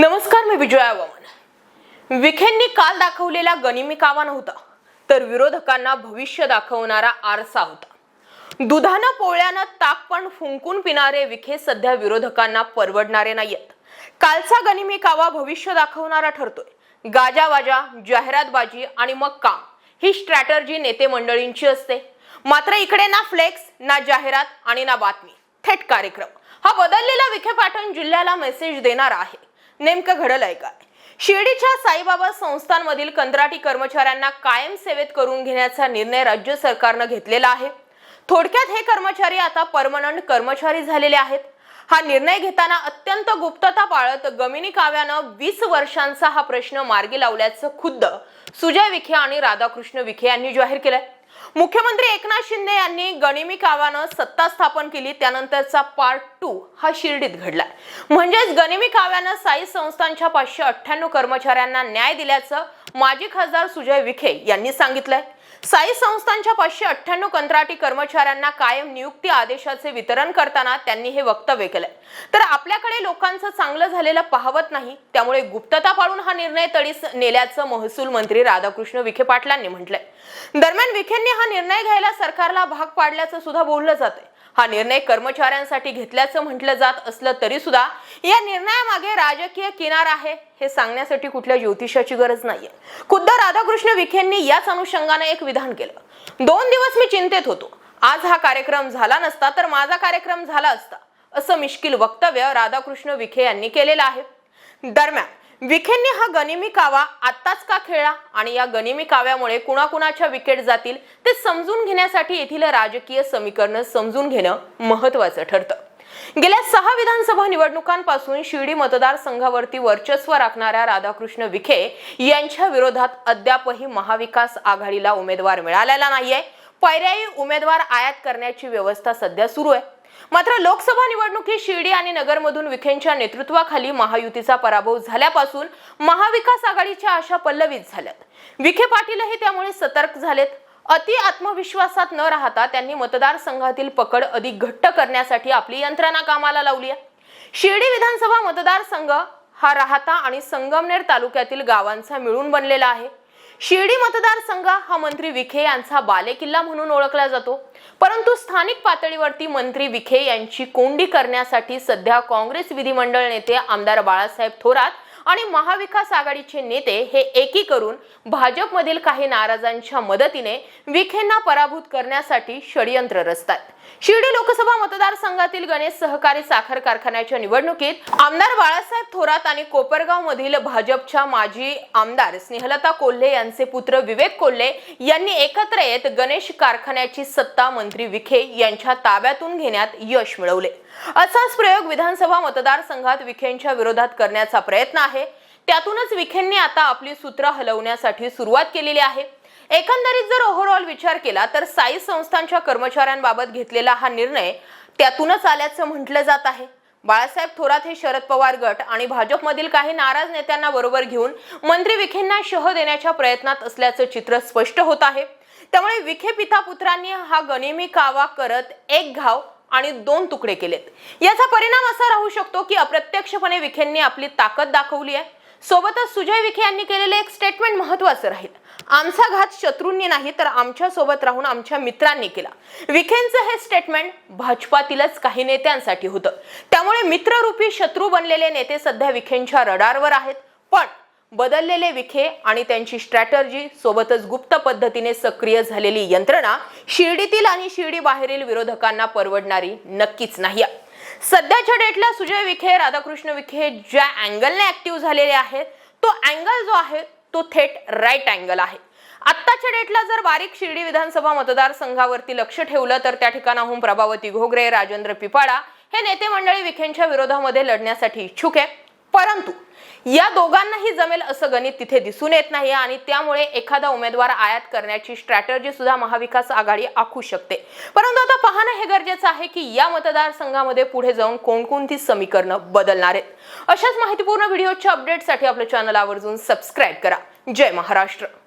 नमस्कार मी विजया वामन विखेंनी काल दाखवलेला गनिमी कावा नव्हता तर विरोधकांना भविष्य दाखवणारा आरसा होता. दुधानं पोळ्यानं ताक पण फुंकून पिणारे विखे सध्या विरोधकांना परवडणारे नाहीयेत. कालचा गनिमी कावा भविष्य दाखवणारा ठरतोय. गाजावाजा जाहिरातबाजी आणि मग काम. ही स्ट्रॅटर्जी नेते मंडळींची असते. मात्र इकडे ना फ्लेक्स ना जाहिरात आणि ना बातमी. थेट कार्यक्रम. हा बदललेला विखे पाटण जिल्ह्याला मेसेज देणारा आहे. नेमकं घडलंय का शिर्डीच्या साईबाबा संस्थांमधील कंत्राटी कर्मचाऱ्यांना कायम सेवेत करून घेण्याचा निर्णय राज्य सरकारनं घेतलेला आहे. थोडक्यात हे कर्मचारी आता परमनंट कर्मचारी झालेले आहेत. हा निर्णय घेताना अत्यंत गुप्तता पाळत गमिनी काव्यानं वीस वर्षांचा हा प्रश्न मार्गी लावल्याचं खुद्द सुजय विखे आणि राधाकृष्ण विखे यांनी जाहीर केलंय. मुख्यमंत्री एकनाथ शिंदे यांनी गणिमी काव्यानं सत्ता स्थापन केली त्यानंतरचा पार्ट टू हा शिर्डीत घडलाय म्हणजेच गणिमी काव्यानं साई संस्थांच्या पाचशे अठ्ठ्याण्णव कर्मचाऱ्यांना न्याय दिल्याचं माजी खासदार सुजय विखे यांनी सांगितलंय. साई संस्थांच्या पाचशे अठ्ठ्याण्णव कंत्राटी कर्मचाऱ्यांना कायम नियुक्ती आदेशाचे वितरण करताना त्यांनी हे वक्तव्य केलंय. तर आपल्याकडे लोकांचं चांगलं झालेलं पाहवत नाही त्यामुळे गुप्तता पाळून हा निर्णय तडीस नेल्याचं महसूल मंत्री राधाकृष्ण विखे पाटलांनी म्हटलंय. दरम्यान विखेंनी हा निर्णय घ्यायला सरकारला भाग पाडल्याचं सुद्धा बोललं जातंय. हा निर्णय कर्मचाऱ्यांसाठी घेतल्याचं म्हटलं जात असलं तरी सुद्धा या निर्णयामागे राजकीय किनार आहे हे सांगण्यासाठी कुठल्या ज्योतिषाची गरज नाहीये. खुद्द राधाकृष्ण विखेंनी याच अनुषंगाने एक विधान केलं. दोन दिवस मी चिंतेत होतो. आज हा कार्यक्रम झाला नसता तर माझा कार्यक्रम झाला असता असं मिश्किल वक्तव्य राधाकृष्ण विखे यांनी केलेलं आहे. दरम्यान विखेंनी हा गनिमी कावा आत्ताच का खेळला? आणि या गनिमी काव्यामुळे कुणाकुणाच्या विकेट जातील ते समजून घेण्यासाठी येथील राजकीय समीकरण समजून घेणं महत्वाचं ठरतं. गेल्या सहा विधानसभा निवडणुकांपासून शिर्डी मतदारसंघावरती वर्चस्व राखणाऱ्या राधाकृष्ण विखे यांच्या विरोधात अद्यापही महाविकास आघाडीला उमेदवार मिळालेला नाहीये. पर्यायी उमेदवार आयात करण्याची व्यवस्था सध्या सुरू आहे. मात्र लोकसभा निवडणुकीत शिर्डी आणि नगरमधून विखेंच्या नेतृत्वाखाली महायुतीचा पराभव झाल्यापासून महाविकास आघाडीच्या आशा पल्लवीत झाल्यात. विखे पाटीलही त्यामुळे सतर्क झालेत. अति आत्मविश्वासात न राहता त्यांनी मतदारसंघातील पकड अधिक घट्ट करण्यासाठी आपली यंत्रणा कामाला लावली आहे. शिर्डी विधानसभा मतदारसंघ हा राहता आणि संगमनेर तालुक्यातील गावांचा मिळून बनलेला आहे. शिर्डी मतदारसंघ हा मंत्री विखे यांचा बालेकिल्ला म्हणून ओळखला जातो. परंतु स्थानिक पातळीवरती मंत्री विखे यांची कोंडी करण्यासाठी सध्या काँग्रेस विधिमंडळ नेते आमदार बाळासाहेब थोरात आणि महाविकास आघाडीचे नेते हे एकी करून भाजपमधील काही नाराजांच्या मदतीने विखेंना पराभूत करण्यासाठी षडयंत्र रचतात. शिर्डी लोकसभा मतदारसंघातील गणेश सहकारी साखर कारखान्याच्या निवडणुकीत आमदार बाळासाहेब थोरात आणि कोपरगाव मधील भाजपच्या माजी आमदार स्नेहलता कोल्हे यांचे पुत्र विवेक कोल्हे यांनी एकत्र येत गणेश कारखान्याची सत्ता मंत्री विखे यांच्या ताब्यातून घेण्यात यश मिळवले. असाच प्रयोग विधानसभा मतदारसंघात विखेंच्या विरोधात करण्याचा प्रयत्न आहे. त्यातूनच विखेंनी आता आपली सूत्र हलवण्यासाठी सुरुवात केलेली आहे. एकंदरीत जर ओव्हरऑल विचार केला तर साई संस्थांच्या कर्मचाऱ्यांबाबत घेतलेला हा निर्णय त्यातूनच आल्याचं म्हटलं जात आहे. बाळासाहेब थोरात हे शरद पवार गट आणि भाजपमधील काही नाराज नेत्यांना बरोबर घेऊन मंत्री विखेंना शह देण्याच्या प्रयत्नात असल्याचं चित्र स्पष्ट होत आहे. त्यामुळे विखे पिता पुत्रांनी हा गनिमी कावा करत एक घाव आणि दोन तुकडे केलेत. याचा परिणाम असा राहू शकतो की अप्रत्यक्षपणे विखेंनी आपली ताकद दाखवली आहे. सोबतच सुजय विखे यांनी केलेले एक स्टेटमेंट महत्वाचं राहील. आमचा घात शत्रूंनी नाही तर आमच्यासोबत राहून आमच्या मित्रांनी केला. विखेंचं हे स्टेटमेंट भाजपातीलच काही नेत्यांसाठी होतं. त्यामुळे मित्ररूपी शत्रू बनलेले नेते सध्या विखेंच्या रडारवर आहेत. पण बदललेले विखे आणि त्यांची स्ट्रॅटर्जी सोबतच गुप्त पद्धतीने सक्रिय झालेली यंत्रणा शिर्डीतील आणि शिर्डी बाहेरील विरोधकांना परवडणारी नक्कीच नाही आहे. सध्याच्या डेटला सुजय विखे राधाकृष्ण विखे ज्या अँगलने ऍक्टिव्ह झालेले आहेत तो अँगल जो आहे तो थेट राईट अँगल आहे. आत्ताच्या डेटला जर बारीक शिर्डी विधानसभा मतदारसंघावरती लक्ष ठेवलं तर त्या ठिकाणाहून प्रभावती घोगरे राजेंद्र पिपाडा हे नेते मंडळी विखेंच्या विरोधामध्ये लढण्यासाठी इच्छुक आहे. परंतु या दोघांनाही जमेल असं गणित तिथे दिसून येत नाही आणि त्यामुळे एखादा उमेदवार आयात करण्याची स्ट्रॅटर्जी सुद्धा महाविकास आघाडी आखू शकते. परंतु आता पाहणं हे गरजेचं आहे की या मतदारसंघामध्ये पुढे जाऊन कोणकोणती समीकरणं बदलणार आहेत. अशाच माहितीपूर्ण व्हिडिओच्या अपडेटसाठी आपलं चॅनल आवर्जून सबस्क्राईब करा. जय महाराष्ट्र.